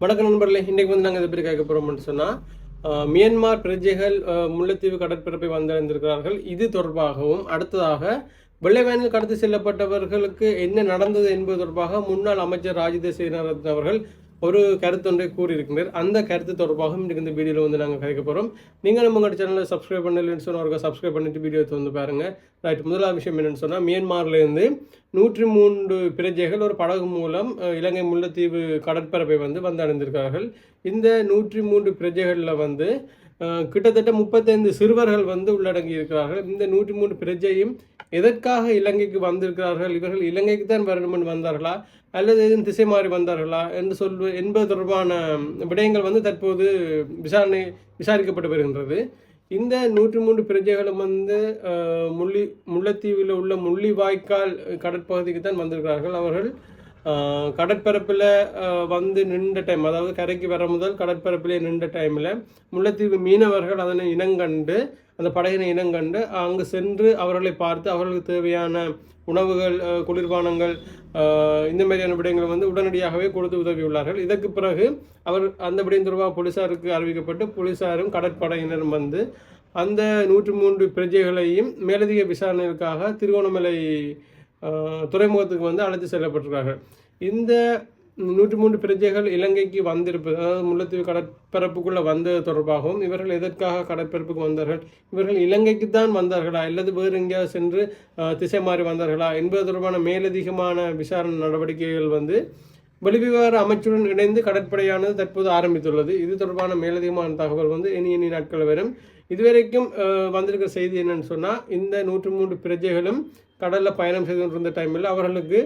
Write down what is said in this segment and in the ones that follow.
வணக்கம் நண்பர்களே. இன்றைக்கு வந்து நாங்கள் இதை பற்றி கேட்க போகிறோம்னு சொன்னால் மியான்மார் பிரஜைகள் அஹ், முல்லைத்தீவு கடற்பரப்பை வந்தடைந்திருக்கிறார்கள். இது தொடர்பாகவும் அடுத்ததாக வெள்ளைவேனில் கடத்தி செல்லப்பட்டவர்களுக்கு என்ன நடந்தது என்பது தொடர்பாக முன்னாள் அமைச்சர் ராஜித சேனாரத்ன அவர்கள் ஒரு கருத்தொன்றை கூறியிருக்கின்றார். அந்த கருத்து தொடர்பாகவும் இன்றைக்கு இந்த வீடியோவில் வந்து நாங்கள் கிடைக்க போகிறோம் நீங்கள் உங்களோட சேனலை சப்ஸ்கிரைப் பண்ணலன்னு சொன்னால் ஒரு சப்ஸ்கிரைப் பண்ணிட்டு வீடியோ வந்து பாருங்கள் ரைட் முதலாவது விஷயம் என்னென்னு சொன்னால் மியான்மார்லேருந்து நூற்றி மூன்று பிரஜைகள் ஒரு படகு மூலம் இலங்கை முல்லைத்தீவு கடற்பரப்பை வந்து வந்தடைந்திருக்கிறார்கள் இந்த நூற்றி மூன்று பிரஜைகளில் வந்து கிட்டத்தட்ட முப்பத்தைந்து சிறுவர்கள் வந்து உள்ளடங்கி இருக்கிறார்கள் இந்த நூற்றி மூன்று பிரஜையும் எதற்காக இலங்கைக்கு வந்திருக்கிறார்கள்? இவர்கள் இலங்கைக்கு தான் வரணும்னு வந்தார்களா? அல்லது எதுவும் திசை மாறி வந்தார்களா? என்று சொல்வது என்பது தொடர்பான விடயங்கள் வந்து தற்போது விசாரணை விசாரிக்கப்பட்டு வருகின்றது. இந்த நூற்றி மூன்று பிரஜைகளும் வந்து முள்ளி முல்லைத்தீவில் உள்ள முள்ளிவாய்க்கால் கடற்பகுதிக்கு தான் வந்திருக்கிறார்கள். அவர்கள் கடற்பரப்பில் வந்து நின்ற டைம் அதாவது கரைக்கு வர முதல் கடற்பரப்பிலே நின்ற டைமில் முல்லைத்தீவு மீனவர்கள் அதனை இனங்கண்டு அந்த படகினை இனங்கண்டு அங்கு சென்று அவர்களை பார்த்து அவர்களுக்கு தேவையான உணவுகள் குளிர்பானங்கள் இந்த மாதிரியான விடயங்களை வந்து உடனடியாகவே கொடுத்து உதவியுள்ளார்கள். இதற்கு பிறகு அவர் அந்த விடயம் தொடர்பாக போலீசாருக்கு அறிவிக்கப்பட்டு போலீசாரும் கடற்படையினரும் வந்து அந்த நூற்றி மூன்று பிரஜைகளையும் மேலதிக விசாரணைகளுக்காக திருகோணமலை துறைமுகத்துக்கு வந்து அழைத்து செல்லப்பட்டிருக்கார்கள். இந்த நூற்றி மூன்று பிரஜைகள் இலங்கைக்கு வந்திருப்பது அதாவது முல்லைத்தீவு கடற்பரப்புக்குள்ளே வந்தது தொடர்பாகவும் இவர்கள் எதற்காக கடற்பரப்புக்கு வந்தார்கள்? இவர்கள் இலங்கைக்கு தான் வந்தார்களா? அல்லது வேறு எங்கேயாவது சென்று திசை மாறி வந்தார்களா? என்பது தொடர்பான மேலதிகமான விசாரணை நடவடிக்கைகள் வந்து வெளிவிவகார அமைச்சுடன் இணைந்து கடற்படையானது தற்போது ஆரம்பித்துள்ளது. இது தொடர்பான மேலதிகமான தகவல் வந்து இனி இனி நாட்கள் வரும். இதுவரைக்கும் வந்திருக்கிற செய்தி என்னன்னு சொன்னால் இந்த நூற்று மூன்று பிரஜைகளும் கடலில் பயணம் செய்து கொண்டிருந்த டைமில் அவர்களுக்கு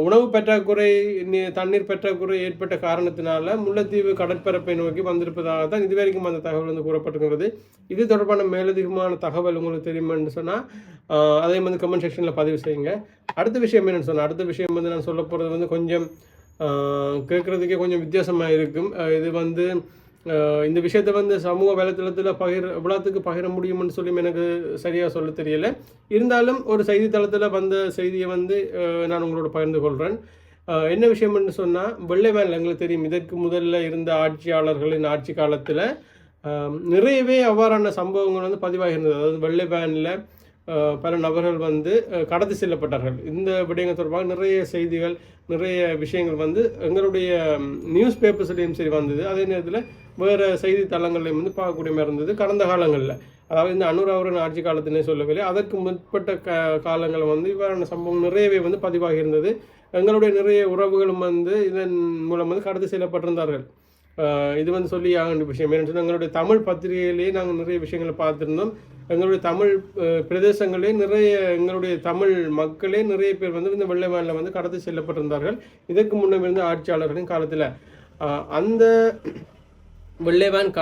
உணவு பற்றாக்குறை நீ- தண்ணீர் பற்றாக்குறை ஏற்பட்ட காரணத்தினால முல்லைத்தீவு கடற்பரப்பை நோக்கி வந்திருப்பதாக தான் இதுவரைக்கும் அந்த தகவல் வந்து கூறப்பட்டுங்கிறது இது தொடர்பான மேலதிகமான தகவல் உங்களுக்கு தெரியுமான்னு சொன்னால் அதே வந்து கமெண்ட் செக்ஷனில் பதிவு செய்யுங்க. அடுத்த விஷயம் என்னென்னு சொன்னால் அடுத்த விஷயம் வந்து நான் சொல்ல போகிறது வந்து கொஞ்சம் கேட்குறதுக்கே கொஞ்சம் வித்தியாசமாக இருக்கும். இது வந்து இந்த விஷயத்தை வந்து சமூக வலைத்தளத்தில் பகிர் எவ்வளோத்துக்கு பகிர முடியும்னு சொல்லி எனக்கு சரியாக சொல்ல தெரியல. இருந்தாலும் ஒரு செய்தித்தளத்தில் வந்த செய்தியை வந்து நான் உங்களோட பகிர்ந்து கொள்கிறேன் என்ன விஷயம்னு சொன்னால் வெள்ளை வேன் எங்களுக்கு தெரியும். இதற்கு முதல்ல இருந்த ஆட்சியாளர்களின் ஆட்சி காலத்தில் நிறையவே அவ்வாறான சம்பவங்கள் வந்து பதிவாகியிருந்தது. அதாவது வெள்ளை வேனில் பல நபர்கள் வந்து கடத்தி செல்லப்பட்டார்கள். இந்த விடயங்கள் தொடர்பாக நிறைய செய்திகள் நிறைய விஷயங்கள் வந்து எங்களுடைய நியூஸ் பேப்பர்ஸ்லேயும் சரி வந்தது. அதே நேரத்தில் வேறு செய்தித்தளங்களையும் வந்து பார்க்கக்கூடிய மாதிரி இருந்தது கடந்த காலங்களில். அதாவது இந்த அனுராவரன் ஆட்சி காலத்தினே சொல்லவில்லை அதற்கு முற்பட்ட க காலங்களில் வந்து இவ்வாறான சம்பவம் நிறையவே வந்து பதிவாகி இருந்தது. எங்களுடைய நிறைய உறவுகளும் வந்து இதன் மூலம் வந்து கடத்து செல்லப்பட்டிருந்தார்கள். இது வந்து சொல்லி ஆக வேண்டிய விஷயம். ஏன்னு சொன்னா, எங்களுடைய தமிழ் பத்திரிகையிலேயே நாங்கள் நிறைய விஷயங்களை பார்த்துருந்தோம். எங்களுடைய தமிழ் பிரதேசங்களே நிறைய எங்களுடைய தமிழ் மக்களே நிறைய பேர் வந்து இந்த வெள்ளை வேனில் வந்து கடத்தி செல்லப்பட்டிருந்தார்கள். இதற்கு முன்னே இருந்த ஆட்சியாளர்களின் காலத்தில். அந்த வெள்ளை வேன்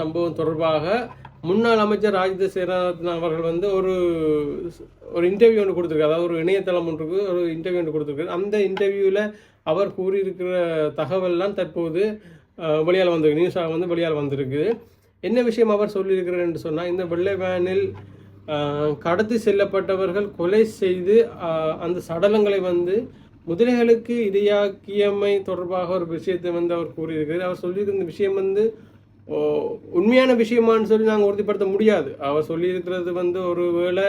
சம்பவம் தொடர்பாக முன்னாள் அமைச்சர் ராஜித சேனாரத்ன அவர்கள் வந்து ஒரு ஒரு இன்டர்வியூ ஒன்று கொடுத்துருக்காரு. அதாவது ஒரு இணையதளம் ஒன்றுக்கு ஒரு இன்டர்வியூ ஒன்று கொடுத்துருக்காரு. அந்த இன்டர்வியூவில் அவர் கூறியிருக்கிற தகவல்லாம் தற்போது வெளியால் வந்திருக்கு. நியூஸாக வந்து வெளியால் வந்திருக்கு. என்ன விஷயம் அவர் சொல்லியிருக்கிறார் என்று சொன்னால் இந்த வெள்ளை வேனில் கடத்தி செல்லப்பட்டவர்கள் கொலை செய்து அந்த சடலங்களை வந்து முதலைகளுக்கு இரையாக்கியமை தொடர்பாக ஒரு விஷயத்தை வந்து அவர் கூறியிருக்கிறார். அவர் சொல்லியிருக்கிற இந்த விஷயம் வந்து உண்மையான விஷயமான்னு சொல்லி நாங்கள் உறுதிப்படுத்த முடியாது. அவர் சொல்லியிருக்கிறது வந்து ஒரு வேளை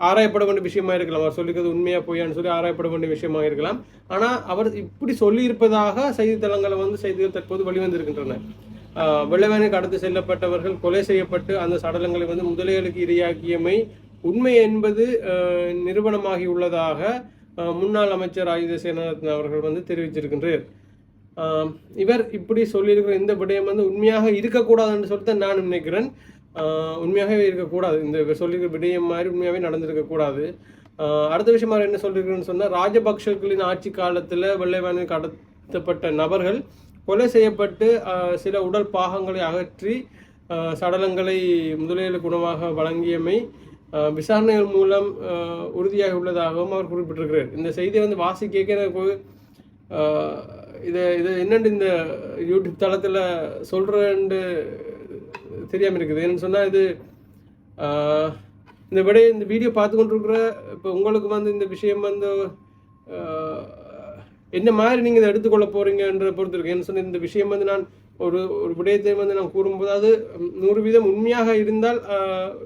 ஆராயப்பட வேண்டிய விஷயமா இருக்கலாம். அவர் சொல்லிக்கிறது உண்மையாக பொய்யான்னு சொல்லி ஆராயப்பட வேண்டிய விஷயமா இருக்கலாம். ஆனால் அவர் இப்படி சொல்லியிருப்பதாக செய்தித்தளங்களை வந்து செய்திகள் தற்போது வெளிவந்திருக்கின்றன. வெள்ளவேனுக்கு வெள்ளவேனை செல்லப்பட்டவர்கள் கொலை செய்யப்பட்டு அந்த சடலங்களை வந்து முதலைகளுக்கு இரையாக்கியமை உண்மை என்பது ஆஹ், உள்ளதாக முன்னாள் அமைச்சர் ஆயுத சேனாரத்ன அவர்கள் வந்து தெரிவிச்சிருக்கின்றார். இவர் இப்படி சொல்லியிருக்கிற இந்த விடயம் வந்து உண்மையாக இருக்கக்கூடாதுன்னு சொல்லிட்டு நான் நினைக்கிறேன். உண்மையாகவே இருக்கக்கூடாது. இந்த சொல்லியிருக்கிற விடயம் மாதிரி உண்மையாகவே நடந்திருக்கக்கூடாது. அடுத்த விஷயம் என்ன சொல்லியிருக்கிறேன்னு சொன்னால் ராஜபக்ஷர்களின் ஆட்சி காலத்தில் வெள்ளைவானில் கடத்தப்பட்ட நபர்கள் கொலை செய்யப்பட்டு சில உடல் பாகங்களை அகற்றி சடலங்களை முதலீடு குணமாக வழங்கியமை விசாரணைகள் மூலம் உறுதியாக உறுதியாகி உள்ளதாகவும் அவர் குறிப்பிட்டிருக்கிறார். இந்த செய்தியை வந்து வாசிக்க எனக்கு இதை இது இது என்னண்டு இந்த யூடியூப் தளத்தில் சொல்கிறேன்னு தெரியாமல் இருக்குது. ஏன்னு சொன்னால் இது இந்த விட இந்த வீடியோ பார்த்து கொண்டிருக்கிற இப்போ உங்களுக்கு வந்து இந்த விஷயம் வந்து என்ன மாதிரி நீங்கள் இதை எடுத்துக்கொள்ள போகிறீங்கன்ற பொறுத்து இருக்கு என்ன சொன்ன இந்த விஷயம் வந்து நான் ஒரு ஒரு விடயத்தை வந்து நான் கூறும்போது அது நூறு வீதம் உண்மையாக இருந்தால்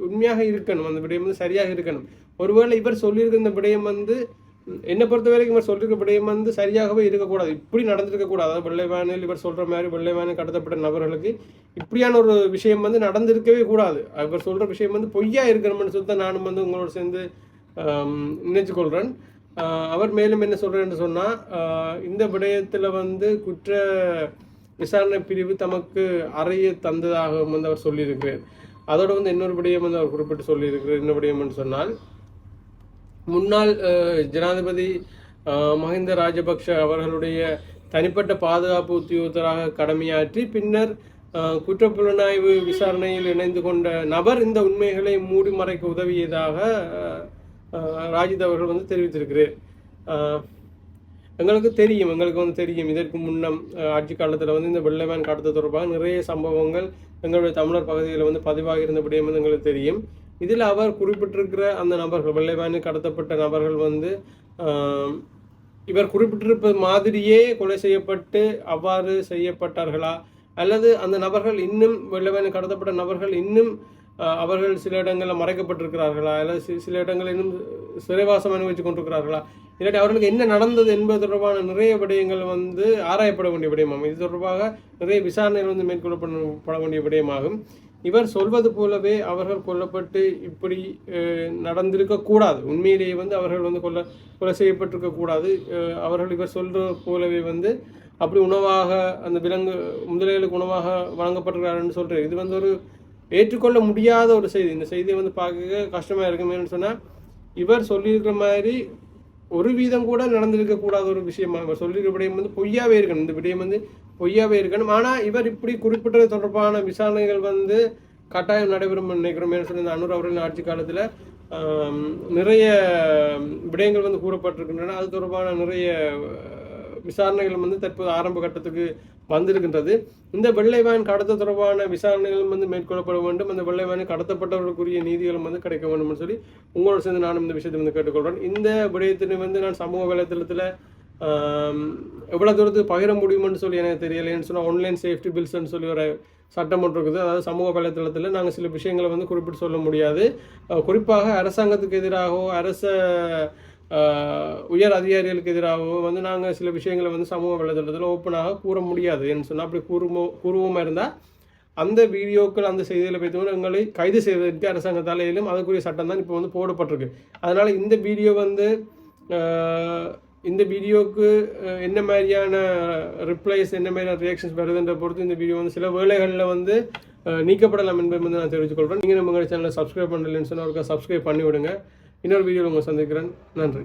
உண்மையாக இருக்கணும். அந்த விடயம் வந்து சரியாக இருக்கணும். ஒருவேளை இவர் சொல்லியிருக்க இந்த விடயம் வந்து என்னை பொறுத்த வரைக்கும் இவர் சொல்லியிருக்க விடயம் வந்து சரியாகவே இருக்கக்கூடாது. இப்படி நடந்திருக்கக்கூடாது. அதாவது வெள்ளைவானில் இவர் சொல்கிற மாதிரி வெள்ளைவானில் கடத்தப்பட்ட நபர்களுக்கு இப்படியான ஒரு விஷயம் வந்து நடந்திருக்கவே கூடாது. இவர் சொல்கிற விஷயம் வந்து பொய்யா இருக்கணும்னு சொல்லி தான் நானும் வந்து உங்களோட சேர்ந்து நினைச்சுக்கொள்கிறேன் அவர் மேலும் என்ன சொல்கிறேன் என்று சொன்னால் இந்த விடயத்தில் வந்து குற்ற விசாரணை பிரிவு தமக்கு அறைய தந்ததாகவும் வந்து அவர் சொல்லியிருக்கிறார். அதோடு வந்து இன்னொரு விடயம் வந்து அவர் குறிப்பிட்டு சொல்லியிருக்கிறார். என்ன விடயம்னு சொன்னால் முன்னாள் ஜனாதிபதி மஹிந்த ராஜபக்ஷ அவர்களுடைய தனிப்பட்ட பாதுகாப்பு உத்தியோகத்தராக கடமையாற்றி பின்னர் குற்றப்புலனாய்வு விசாரணையில் இணைந்து கொண்ட நபர் இந்த உண்மைகளை மூடி மறைக்க உதவியதாக ராஜித் அவர்கள் வந்து தெரிவித்திருக்கிறார். எங்களுக்கு தெரியும் எங்களுக்கு வந்து தெரியும். இதற்கு முன்னம் ஆட்சி காலத்தில் வந்து இந்த வெள்ளைமேன் கடத்தல் தொடர்பாக நிறைய சம்பவங்கள் எங்களுடைய தமிழர் பகுதியில் வந்து பதிவாக இருந்த விடயம் வந்து எங்களுக்கு தெரியும். இதில் அவர் குறிப்பிட்டிருக்கிற அந்த நபர்கள் வெள்ளைமேனு கடத்தப்பட்ட நபர்கள் வந்து இவர் குறிப்பிட்டிருப்பது மாதிரியே கொலை செய்யப்பட்டு அவ்வாறு செய்யப்பட்டார்களா? அல்லது அந்த நபர்கள் இன்னும் வெள்ளவேனு கடத்தப்பட்ட நபர்கள் இன்னும் அவர்கள் சில இடங்களில் மறைக்கப்பட்டிருக்கிறார்களா? அல்லது சில இடங்களில் இன்னும் சிறைவாசம் அனுபவித்துக் கொண்டிருக்கிறார்களா? இல்லாட்டி அவர்களுக்கு என்ன நடந்தது என்பது தொடர்பான நிறைய விடயங்கள் வந்து ஆராயப்பட வேண்டிய விடயமாகும். இது தொடர்பாக நிறைய விசாரணைகள் வந்து மேற்கொள்ளப்பட வேண்டிய விடயமாகும். இவர் சொல்வது போலவே அவர்கள் கொல்லப்பட்டு இப்படி நடந்திருக்கக்கூடாது நடந்திருக்க கூடாது. உண்மையிலேயே வந்து அவர்கள் வந்து கொல்ல கொலை செய்யப்பட்டிருக்க கூடாது. அவர்கள் இவர் சொல்ற போலவே வந்து அப்படி உணவாக அந்த விலங்கு முதலைகளுக்கு உணவாக வழங்கப்பட்டிருக்கிறாருன்னு சொல்றாரு. இது வந்து ஒரு ஏற்றுக்கொள்ள முடியாத ஒரு செய்தி. இந்த செய்தியை வந்து பார்க்க கஷ்டமாக இருக்குமேனு சொன்னால் இவர் சொல்லியிருக்கிற மாதிரி ஒரு வீதம் கூட நடந்திருக்க கூடாத ஒரு விஷயமா? இவர் சொல்லியிருக்க விடயம் வந்து பொய்யாவே இருக்கணும். இந்த விடயம் வந்து பொய்யாவே இருக்கணும். ஆனால் இவர் இப்படி குறிப்பிட்டது தொடர்பான விசாரணைகள் வந்து கட்டாயம் நடைபெறும் நினைக்கிறோம். சொல்லி இந்த அனுர் அவர்களின் ஆட்சி காலத்தில் நிறைய விடயங்கள் வந்து கூறப்பட்டிருக்கின்றன. அது தொடர்பான நிறைய விசாரணைகளும் விசாரணைகள் வந்து தற்போது ஆரம்ப கட்டத்துக்கு வந்திருக்கின்றது. இந்த வெள்ளைவான் கடத்த தொடர்பான விசாரணைகளும் வந்து மேற்கொள்ளப்பட வேண்டும். அந்த வெள்ளை வேன் கடத்தப்பட்டவர்களுக்குரிய நீதிகளும் வந்து கிடைக்க வேண்டும்னு சொல்லி உங்களோட சேர்ந்து நானும் இந்த விஷயத்தை வந்து கேட்டுக்கொள்கிறேன். இந்த விடயத்தினை வந்து நான் சமூக வலைத்தளத்தில் எவ்வளோ தூரத்துக்கு பகிர முடியும்னு சொல்லி எனக்கு தெரியலைன்னு சொன்னால் ஆன்லைன் சேஃப்டி பில்ஸ்ன்னு சொல்லி ஒரு சட்டம் ஒன்று இருக்குது. அதாவது சமூக வலைத்தளத்தில் நாங்கள் சில விஷயங்களை வந்து குறிப்பிட்டு சொல்ல முடியாது. குறிப்பாக அரசாங்கத்துக்கு எதிராகவோ அரச உயர் அதிகாரிகளுக்கு எதிராகவோ வந்து நாங்கள் சில விஷயங்களை வந்து சமூக வலைதளத்தில் ஓப்பனாக கூற முடியாது என்று சொன்னால் அப்படி கூறுமோ கூறுவோமா இருந்தால் அந்த வீடியோக்கள் அந்த செய்திகளை வைத்து எங்களை கைது செய்வதற்கு அரசாங்கத்தால் இயலும் அதுக்குரிய சட்டம் தான் இப்போ வந்து போடப்பட்டிருக்கு. அதனால் இந்த வீடியோ வந்து இந்த வீடியோவுக்கு என்ன மாதிரியான ரிப்ளைஸ் என்ன மாதிரியான ரியாக்ஷன்ஸ் வருதுன்ற பொறுத்து இந்த வீடியோ வந்து சில வேலைகளில் வந்து நீக்கப்படலாம் என்பதை வந்து நான் தெரிவித்துக்கொள்கிறேன் நீங்கள் நம்ம சேனலை சப்ஸ்கிரைப் பண்ணலன்னு சொன்னால் ஒருக்கா சப்ஸ்கிரைப் பண்ணி விடுங்க இன்னொரு வீடியோவில் உங்களை சந்திக்கிறேன். நன்றி.